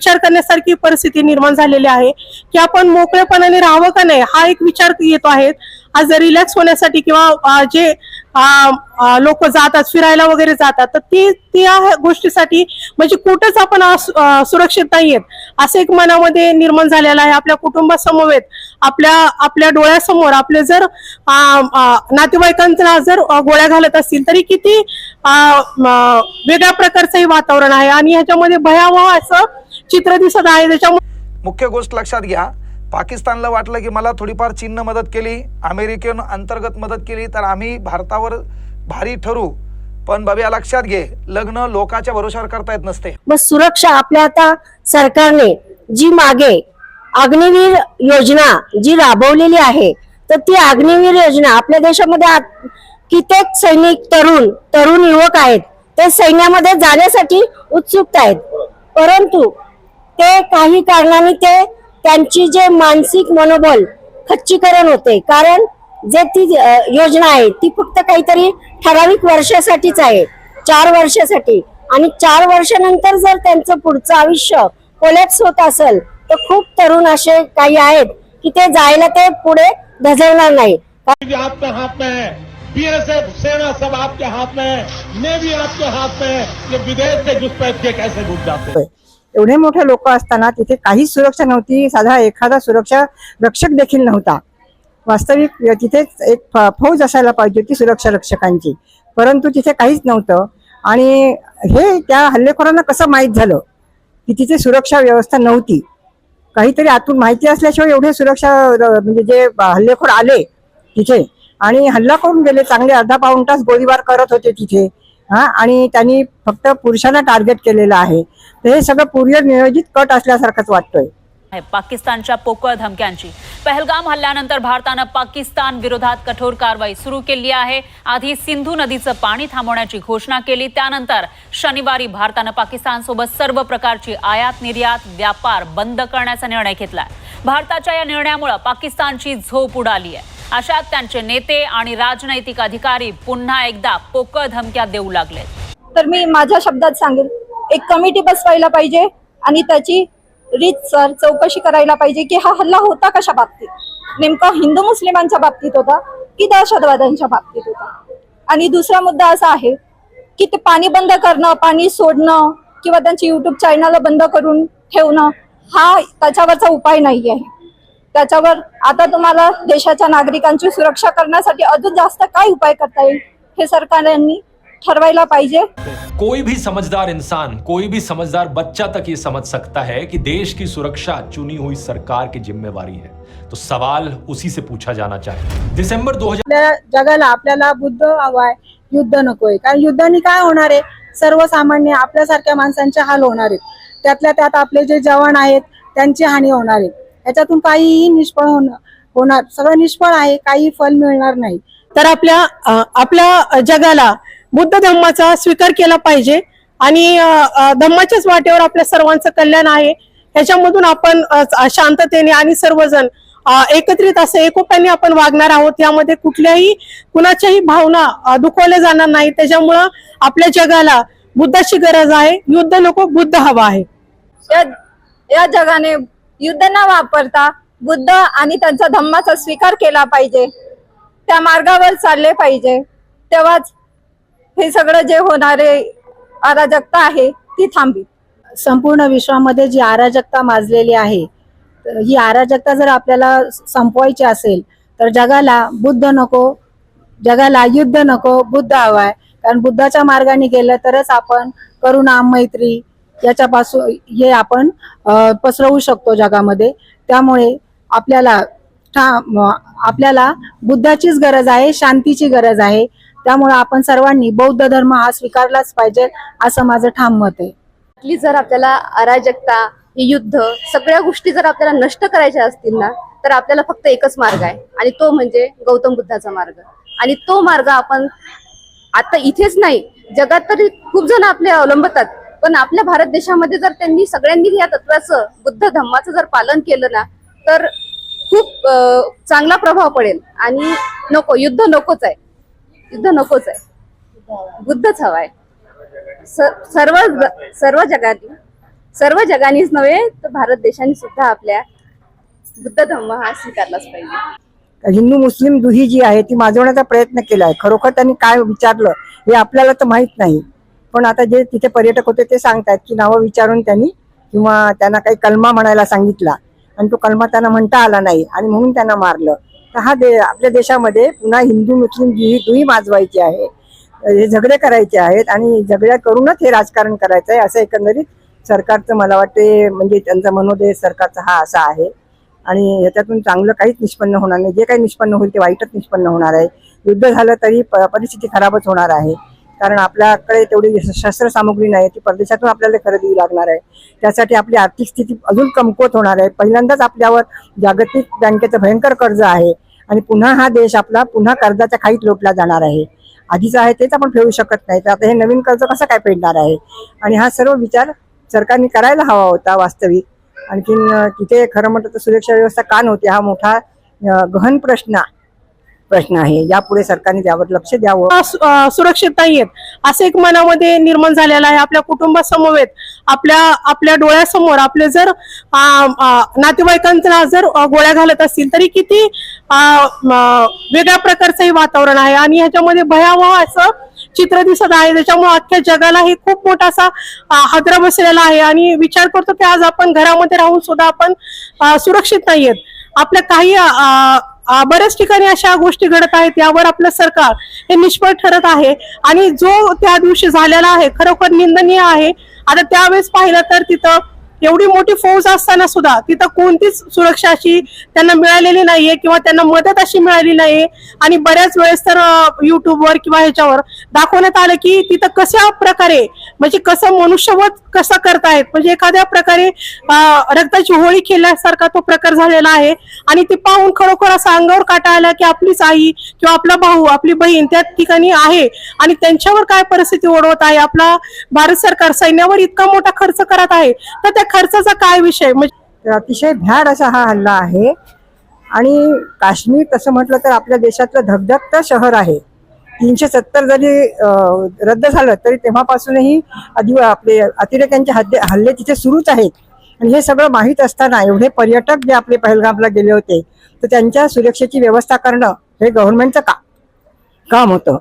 विचार करण्यासारखी परिस्थिती निर्माण झालेली आहे की आपण मोकळेपणाने राहावं का नाही हा एक विचार येतो आहे. आज रिलॅक्स होण्यासाठी किंवा जे लोक जातात फिरायला वगैरे जातात तर ती त्या गोष्टीसाठी म्हणजे कुठंच आपण असु- नाही सुरक्षित नाहीयेत. असं एक मनामध्ये निर्माण झालेलं आहे. आपल्या कुटुंबासमवेत आपल्या आपल्या डोळ्यासमोर आपले जर नातेवाईकांना जर गोळ्या घालत असतील तरी किती वेगळ्या प्रकारचंही वातावरण आहे. आणि ह्याच्यामध्ये भयावह असं चित्र दिसत आहे त्याच्यामुळे मुख्य गोष्ट लक्षात घ्या. पाकिस्तानला वाटलं की मला थोडीफार चीननं मदत केली अमेरिकेनं अंतर्गत मदत केली तर आम्ही भारतावर भारी ठरू. पण बाबा लक्षात घे लग्न लोकाच्या भरोशावर करता येत नसते. मग सुरक्षा आपल्या आता सरकारने जी मागे अग्निवीर योजना जी राबवलेली आहे तर ती अग्निवीर योजना आपल्या देशामध्ये कित्येक सैनिक तरुण तरुण युवक आहेत ते सैन्यामध्ये जाण्यासाठी उत्सुक आहेत. परंतु ते काही कारणाने ते त्यांची जे मानसिक मनोबल खच्चीकरण होते. कारण जे ती योजना आहे ती फक्त काहीतरी ठराविक वर्षासाठीच आहे. चार वर्षासाठी. आणि चार वर्षानंतर जर त्यांचं पुढचं आयुष्य कोलॅप्स होत असेल तर खूप तरुण असे काही आहेत की ते जायला ते पुढे धजवणार नाही. आपके हाथ में है. बीएसएफ सेना सब आपके हाथ में है. नेवी आपके हाथ में है. ये विदेश से घुसपैठ के कैसे घुस जाते हैं? एवढे मोठे लोक असताना तिथे काहीच सुरक्षा नव्हती. साधा एखादा सुरक्षा रक्षक देखील नव्हता. वास्तविक तिथेच एक फौज असायला पाहिजे होती सुरक्षा रक्षकांची. परंतु तिथे काहीच नव्हतं. आणि हे त्या हल्लेखोरांना कसं माहीत झालं? की तिथे सुरक्षा व्यवस्था नव्हती. काहीतरी आतून माहिती असल्याशिवाय एवढे सुरक्षा म्हणजे जे हल्लेखोर आले तिथे. आणि हल्ला करून गेले चांगले अर्धा पाऊण तास गोळीबार करत होते तिथे. हा आणि त्यांनी फक्त पुरुषांना टार्गेट केलेलं आहे. तर हे सगळं पूर्व नियोजित कट असल्यासारखंच वाटतोय. पाकिस्तानच्या पोकळ धमक्यांची. पहलगाम हल्ल्यानंतर भारतानं पाकिस्तान विरोधात कठोर कारवाई सुरू केली आहे. आधी सिंधू नदीचं पाणी थांबवण्याची घोषणा केली त्यानंतर शनिवारी भारतानं पाकिस्तानसोबत सर्व प्रकारची आयात निर्यात व्यापार बंद करण्याचा निर्णय घेतलाय. भारताच्या या निर्णयामुळे पाकिस्तानची झोप उडाली आहे. अशात त्यांचे नेते आणि राजनैतिक अधिकारी पुन्हा एकदा पोकळ धमक्या देऊ लागले. तर मी माझ्या शब्दात सांगेल एक कमिटी बसवायला पाहिजे आणि त्याची रीतसर चौकशी करायला पाहिजे की हा हल्ला होता कशा बाबतीत? नेमका हिंदू मुस्लिमांच्या बाबतीत होता की दहशतवाद्यांच्या बाबतीत होता? आणि दुसरा मुद्दा असा आहे की ते पाणी बंद करणं पाणी सोडणं किंवा त्यांची युट्यूब चॅनल बंद करून ठेवणं हा त्याच्यावरचा उपाय नाही आहे त्याच्यावर आता तुम्हाला देशाच्या नागरिकांची सुरक्षा करण्यासाठी अजून जास्त काय उपाय करता येईल हे सरकारने ठरवायला पाहिजे. कोई भी समझदार इंसान कोई भी समझदार बच्चा तक ये समझ सकता है कि देश की सुरक्षा चुनी हुई सरकार की जिम्मेवारी है। तो सवाल उसी से पूछा जाना चाहिए। दिसंबर 2000 आपल्या जगाला आपल्याला बुद्ध हवाय युद्ध नकोय कारण युद्धाने काय होणार आहे? सर्वसामान्य आपल्यासारख्या माणसांचे हाल होणार आहेत. त्यातल्या त्यात आपले जे जवान आहेत त्यांची हानी होणार आहे. याच्यातून काहीही निष्फळ होणं होणार. सगळं निष्फळ आहे काही फल मिळणार नाही. तर आपल्या आपल्या जगाला बुद्ध धम्माचा स्वीकार केला पाहिजे आणि धम्माच्याच वाटेवर आपल्या सर्वांचं कल्याण आहे. ह्याच्यामधून आपण शांततेने आणि सर्वजण एकत्रित असं एकोप्याने आपण वागणार आहोत यामध्ये कुठल्याही कुणाच्याही भावना दुखवल्या जाणार नाही. त्याच्यामुळं आपल्या जगाला बुद्धाची गरज आहे. युद्ध नको बुद्ध हवा आहे. या या जगाने युद्ध न वापरता बुद्ध आणि त्यांचा धम्माचा स्वीकार केला पाहिजे. त्या मार्गावर चालले पाहिजे. तेव्हाच हे सगळं जे होणारे अराजकता आहे ती थांबी संपूर्ण विश्वामध्ये जी अराजकता माजलेली आहे तर ही अराजकता जर आपल्याला संपवायची असेल तर जगाला बुद्ध नको जगाला युद्ध नको बुद्ध हवाय. कारण बुद्धाच्या मार्गाने गेलं तरच आपण करुणा मैत्री याच्यापासून हे आपण पसरवू शकतो जगामध्ये. त्यामुळे आपल्याला ठा- आपल्याला बुद्धाचीच गरज आहे शांतीची गरज आहे. त्यामुळे आपण सर्वांनी बौद्ध धर्म हा स्वीकारलाच पाहिजे असं माझं ठाम मत आहे. आपली जर आपल्याला अराजकता युद्ध सगळ्या गोष्टी जर आपल्याला नष्ट करायच्या असतील ना तर आपल्याला फक्त एकच मार्ग आहे. आणि तो म्हणजे गौतम बुद्धाचा मार्ग. आणि तो मार्ग आपण आता इथेच नाही. जगात तरी खूप जण आपले अवलंबतात. पण आपल्या भारत देशामध्ये जर त्यांनी सगळ्यांनी या तत्वाचं बुद्ध धम्माचं जर पालन केलं ना तर खूप चांगला प्रभाव पडेल. आणि नको युद्ध नकोच आहे. युद्ध नकोच आहे. बुद्धच हवाय. सर्व सर्व जगात सर्व जगानेच नव्हे तर भारत देशाने सुद्धा आपल्या बुद्ध धम्म हा स्वीकारलाच पाहिजे. हिंदू मुस्लिम दुही जी आहे ती माजवण्याचा प्रयत्न केला आहे खरोखर त्यांनी काय विचारलं हे आपल्याला तर माहीत नाही. पण आता जे तिथे पर्यटक होते ते सांगतायत की नावं विचारून त्यांनी किंवा त्यांना काही कलमा म्हणायला सांगितला. आणि तो कलमा त्यांना म्हणता आला नाही आणि म्हणून त्यांना मारलं. तर हा दे आपल्या देशामध्ये पुन्हा हिंदू मुस्लिम दुही दुही माजवायची आहे. हे झगडे करायचे आहेत आणि झगड्या करूनच हे राजकारण करायचं आहे असं एकंदरीत सरकारचं मला वाटते म्हणजे त्यांचा मनोदय सरकारचा हा असा आहे. आणि ह्याच्यातून चांगलं काहीच निष्पन्न होणार नाही. जे काही निष्पन्न होईल ते वाईटच निष्पन्न होणार आहे. युद्ध झालं तरी परिस्थिती खराबच होणार आहे. कारण आपल्याकडे तेवढी शस्त्र सामुग्री नाही ती परदेशातून आपल्याला खरेदी लागणार आहे. त्यासाठी आपली आर्थिक स्थिती अजून कमकुवत होणार आहे. पहिल्यांदाच आपल्यावर जागतिक बँकेचं भयंकर कर्ज आहे आणि पुन्हा हा देश आपला पुन्हा कर्जाच्या खाईत लोटला जाणार आहे. आधीच आहे तेच आपण फेडू शकत नाही. तर आता हे नवीन कर्ज कसं काय फेडणार आहे? आणि हा सर्व विचार सरकारने करायला हवा होता वास्तविक. आणखीन तिथे खरं म्हटलं तर सुरक्षा व्यवस्था का नव्हती? हा मोठा गहन प्रश्न प्रश्न आहे. यापुढे सरकारने त्यावर लक्ष द्यावं. अ, सु- सुरक्षित नाहीयेत असं एक मनामध्ये निर्माण झालेलं आहे. आपल्या कुटुंबासमवेत आपल्या आपल्या डोळ्यासमोर आपले जर नातेवाईकांचा नातेवाईकांना जर गोळ्या घालत असतील तरी किती वेगळ्या प्रकारचं हे वातावरण आहे. आणि ह्याच्यामध्ये भयावह असं चित्र दिसत आहे. त्याच्यामुळे अख्ख्या जगाला हे खूप मोठा असा हादरा बसलेला आहे. आणि विचार करतो की आज आपण घरामध्ये राहून सुद्धा आपण अ, सुरक्षित नाहीयेत. आपल्या काही बऱ्याच ठिकाणी अशा गोष्टी घडत आहेत यावर आपलं सरकार हे निष्फळ ठरत आहे. आणि जो त्या दिवशी झालेला आहे खरोखर निंदनीय आहे. आता त्यावेळेस पाहिलं तर तिथं एवढी मोठी फौज असताना सुद्धा तिथं कोणतीच सुरक्षा अशी त्यांना मिळालेली नाहीये किंवा त्यांना मदत अशी मिळाली नाहीये. आणि बऱ्याच वेळेस तर युट्यूबवर किंवा ह्याच्यावर दाखवण्यात आलं की तिथं कशा प्रकारे म्हणजे कसं मनुष्यवध कसं करतायत म्हणजे एखाद्या प्रकारे रक्ताची होळी खेळल्यासारखा तो प्रकार झालेला आहे. आणि ते पाहून खरोखर असा अंगावर काटा आला की आपलीच आई किंवा आपला भाऊ आपली बहीण त्या ठिकाणी आहे. आणि त्यांच्यावर काय परिस्थिती ओढवत आहे? आपला भारत सरकार सैन्यावर इतका मोठा खर्च करत आहे. तर त्या खर्चाचा काय विषय? म्हणजे अतिशय भ्याड असा हा हल्ला आहे. आणि काश्मीर तसं म्हटलं तर आपल्या देशातलं धगधगतं शहर आहे. तीनशे सत्तर जरी रद्द झालं तरी तेव्हापासूनही अधि आपले अतिरेक्यांचे हद्दे हल्ले तिथे सुरूच आहेत. आणि हे सगळं माहीत असताना एवढे पर्यटक जे आपले पहलगामला गेले होते तर त्यांच्या सुरक्षेची व्यवस्था करणं हे गव्हर्नमेंटचं का काम होतं.